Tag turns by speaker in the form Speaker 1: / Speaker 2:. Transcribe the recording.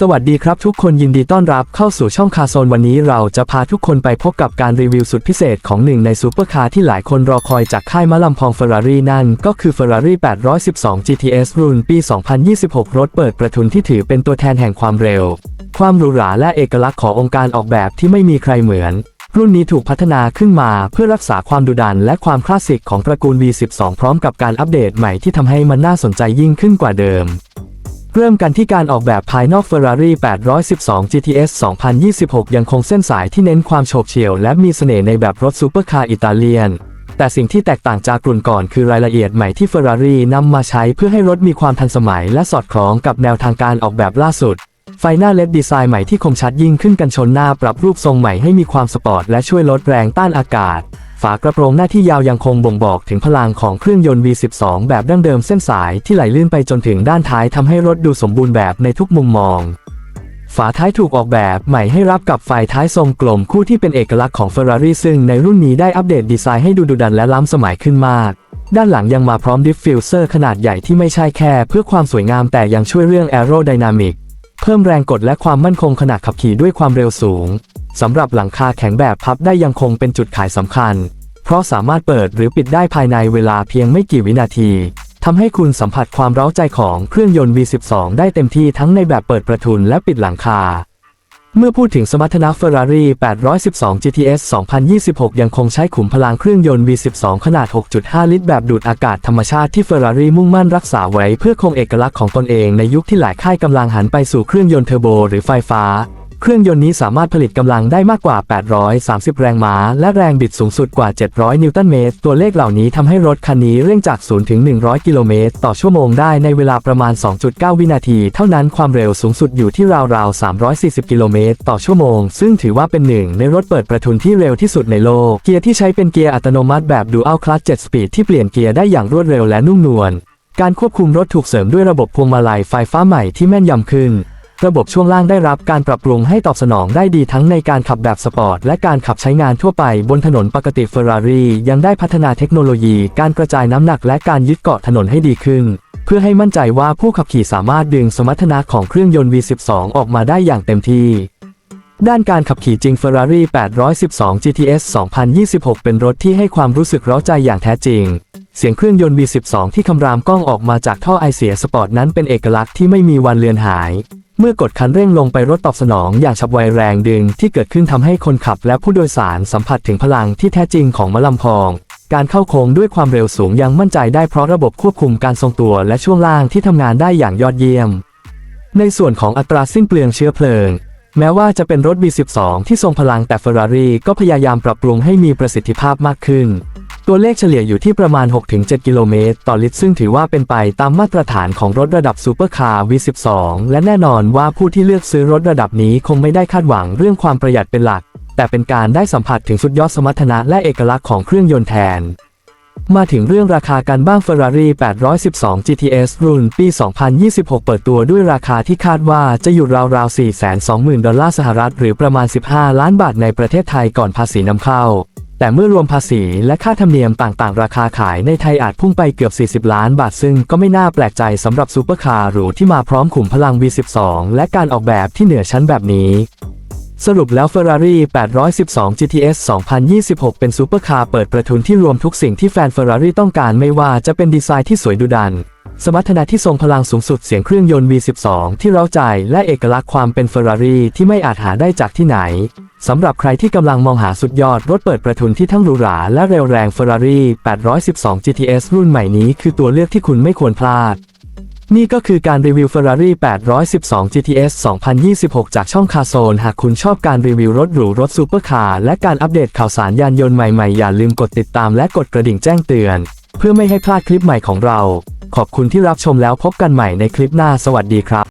Speaker 1: สวัสดีครับทุกคนยินดีต้อนรับเข้าสู่ช่องคาโซนวันนี้เราจะพาทุกคนไปพบกับการรีวิวสุดพิเศษของหนึ่งในซูเปอร์คาร์ที่หลายคนรอคอยจากค่ายมะลำพอง Ferrari นั่น ก็คือ Ferrari 812 GTS รุ่นปี 2026 รถเปิดประทุนที่ถือเป็นตัวแทนแห่งความเร็ว ความหรูหราและเอกลักษณ์ขององค์การออกแบบที่ไม่มีใครเหมือน รุ่นนี้ถูกพัฒนาขึ้นมาเพื่อรักษาความดุดันและความคลาสสิกของตระกูล V12 พร้อมกับการอัปเดตใหม่ที่ทำให้มันน่าสนใจยิ่งขึ้นกว่าเดิม เริ่มกันที่การออกแบบภายนอก Ferrari 812 GTS 2026 ยังคงเส้นสายที่เน้นความโฉบเฉี่ยวและมีเสน่ห์ในแบบรถซูเปอร์คาร์อิตาเลียน แต่สิ่งที่แตกต่างจากรุ่นก่อนคือรายละเอียดใหม่ที่ Ferrari นำมาใช้เพื่อให้รถมีความทันสมัยและสอดคล้องกับแนวทางการออกแบบล่าสุด ไฟหน้าเล็ดดีไซน์ใหม่ที่คมชัดยิ่งขึ้นกันชนหน้าปรับรูปทรงใหม่ให้มีความสปอร์ตและช่วยลดแรงต้านอากาศ ฝากระโปรงหน้าที่ยาวยังคงบ่งบอกถึงพลังของเครื่องยนต์ V12 แบบดั้งเดิมเส้นสายที่ไหลลื่นไปจนถึงด้านท้ายทำให้รถดูสมบูรณ์แบบในทุกมุมมองฝาท้ายถูกออกแบบใหม่ให้รับกับไฟท้ายทรงกลมคู่ที่เป็นเอกลักษณ์ของ Ferrari ซึ่งในรุ่นนี้ได้อัปเดตดีไซน์ให้ดูดุดันและล้ำสมัยขึ้นมาก ด้านหลังยังมาพร้อมดิฟฟิวเซอร์ขนาดใหญ่ที่ไม่ใช่แค่เพื่อความสวยงามแต่ยังช่วยเรื่อง Aerodynamic เพิ่มแรงกดและความมั่นคงขณะขับขี่ด้วยความเร็วสูงสำหรับหลังคาแข็งแบบพับได้ยังคงเป็นจุดขายสำคัญ เพราะสามารถเปิดหรือปิดได้ภายในเวลาเพียงไม่กี่วินาทีทำให้คุณสัมผัสความเร้าใจของเครื่องยนต์ V12 ได้เต็มที่ทั้งในแบบเปิดประทุนและปิดหลังคา เมื่อพูดถึงสมรรถนะ Ferrari 812 GTS 2026 ยังคงใช้ขุมพลังเครื่องยนต์ V12 ขนาด 6.5 ลิตร แบบดูดอากาศธรรมชาติที่ Ferrari มุ่งมั่นรักษาไว้เพื่อคงเอกลักษณ์ของตนเองในยุคที่หลายค่ายกำลังหันไปสู่เครื่องยนต์เทอร์โบหรือไฟฟ้า เครื่องยนต์นี้สามารถผลิตกำลังได้มากกว่า 830 แรงม้า และแรงบิดสูงสุดกว่า 700 นิวตันเมตร ตัวเลขเหล่านี้ทำให้รถคันนี้เร่งจาก 0 ถึง 100 กิโลเมตร ต่อชั่วโมงได้ในเวลาประมาณ 2.9 วินาที เท่านั้นความเร็วสูงสุดอยู่ที่ราวๆ 340 กิโลเมตร ต่อชั่วโมง ซึ่งถือว่าเป็นหนึ่งในรถเปิดประทุนที่เร็วที่สุดในโลก เกียร์ที่ใช้เป็นเกียร์อัตโนมัติแบบ Dual Clutch 7 Speed ที่เปลี่ยนเกียร์ได้อย่างรวดเร็วและนุ่มนวลการควบคุมรถถูกเสริมด้วยระบบพวงมาลัยไฟฟ้าใหม่ที่แม่นยำขึ้น ระบบช่วงล่างได้รับการปรับปรุงให้ตอบสนองได้ดีทั้งในการขับแบบสปอร์ตและการขับใช้งานทั่วไปบนถนนปกติ Ferrari ยังได้พัฒนาเทคโนโลยี การกระจายน้ำหนักและการยึดเกาะถนนให้ดีขึ้น เพื่อให้มั่นใจว่าผู้ขับขี่สามารถดึงสมรรถนะของเครื่องยนต์ V12 ออกมาได้อย่างเต็มที่ด้านการขับขี่จริง Ferrari 812 GTS 2026 เป็นรถที่ให้ความรู้สึกร้าใจอย่างแท้จริง เสียงเครื่องยนต์ V12 ที่คำรามก้องออกมาจากท่อไอเสียสปอร์ตนั้นเป็นเอกลักษณ์ที่ไม่มีวันเลือนหาย เมื่อกดคันเร่งลงไปรถตอบสนองอย่างฉับไวแรงดึงที่เกิดขึ้นทำให้คนขับและผู้โดยสารสัมผัสถึงพลังที่แท้จริงของมะลำพอง การเข้าโค้งด้วยความเร็วสูงยังมั่นใจได้เพราะระบบควบคุมการทรงตัวและช่วงล่างที่ทำงานได้อย่างยอดเยี่ยม ในส่วนของอัตราสิ้นเปลืองเชื้อเพลิง แม้ว่าจะเป็นรถ B12 ที่ทรงพลังแต่ Ferrari ก็พยายามปรับปรุงให้มีประสิทธิภาพมากขึ้น ตัวเลขเฉลี่ยอยู่ที่ประมาณ 6-7 กิโลเมตร ต่อลิตรซึ่งถือว่าเป็นไปตามมาตรฐานของรถระดับซูเปอร์คาร์ V12 และแน่นอนว่าผู้ที่เลือกซื้อรถระดับนี้คงไม่ได้คาดหวังเรื่องความประหยัดเป็นหลัก แต่เป็นการได้สัมผัสถึงสุดยอดสมรรถนะและเอกลักษณ์ของเครื่องยนต์แทน มาถึงเรื่องราคากันบ้าง Ferrari 812 GTS รุ่นปี 2026 เปิดตัวด้วยราคาที่คาดว่าจะอยู่ราวๆ 420,000 ดอลลาร์สหรัฐหรือประมาณ 15 ล้านบาทในประเทศไทยก่อนภาษีนำเข้า แต่เมื่อรวมภาษีและค่าธรรมเนียมต่างๆ ราคาขายในไทยอาจพุ่งไปเกือบ 40 ล้านบาท ซึ่งก็ไม่น่าแปลกใจสำหรับซูเปอร์คาร์หรูที่มาพร้อมขุมพลัง V12 และการออกแบบที่เหนือชั้นแบบนี้ สรุปแล้ว Ferrari 812 GTS 2026 เป็นซูเปอร์คาร์เปิดประทุนที่รวมทุกสิ่งที่แฟน Ferrari ต้องการไม่ว่าจะเป็นดีไซน์ที่สวยดุดัน สมรรถนะที่ทรงพลังสูงสุดเสียงเครื่องยนต์ V12 ที่เร้าใจและเอกลักษณ์ความเป็น Ferrari ที่ไม่อาจหาได้จากที่ไหน สำหรับใครที่กำลังมองหาสุดยอดรถเปิดประทุนที่ทั้งหรูหราและเร็วแรง Ferrari 812 GTS รุ่นใหม่นี้คือตัวเลือกที่คุณไม่ควรพลาด นี่ก็คือการรีวิว Ferrari 812 GTS 2026 จากช่องคาโซน หากคุณชอบการรีวิวรถหรูรถซูเปอร์คาร์และการอัปเดตข่าวสารยานยนต์ใหม่ๆ อย่าลืมกดติดตามและกดกระดิ่งแจ้งเตือน เพื่อไม่ให้พลาดคลิปใหม่ของเรา ขอบคุณที่รับชมแล้วพบกันใหม่ในคลิปหน้าสวัสดีครับ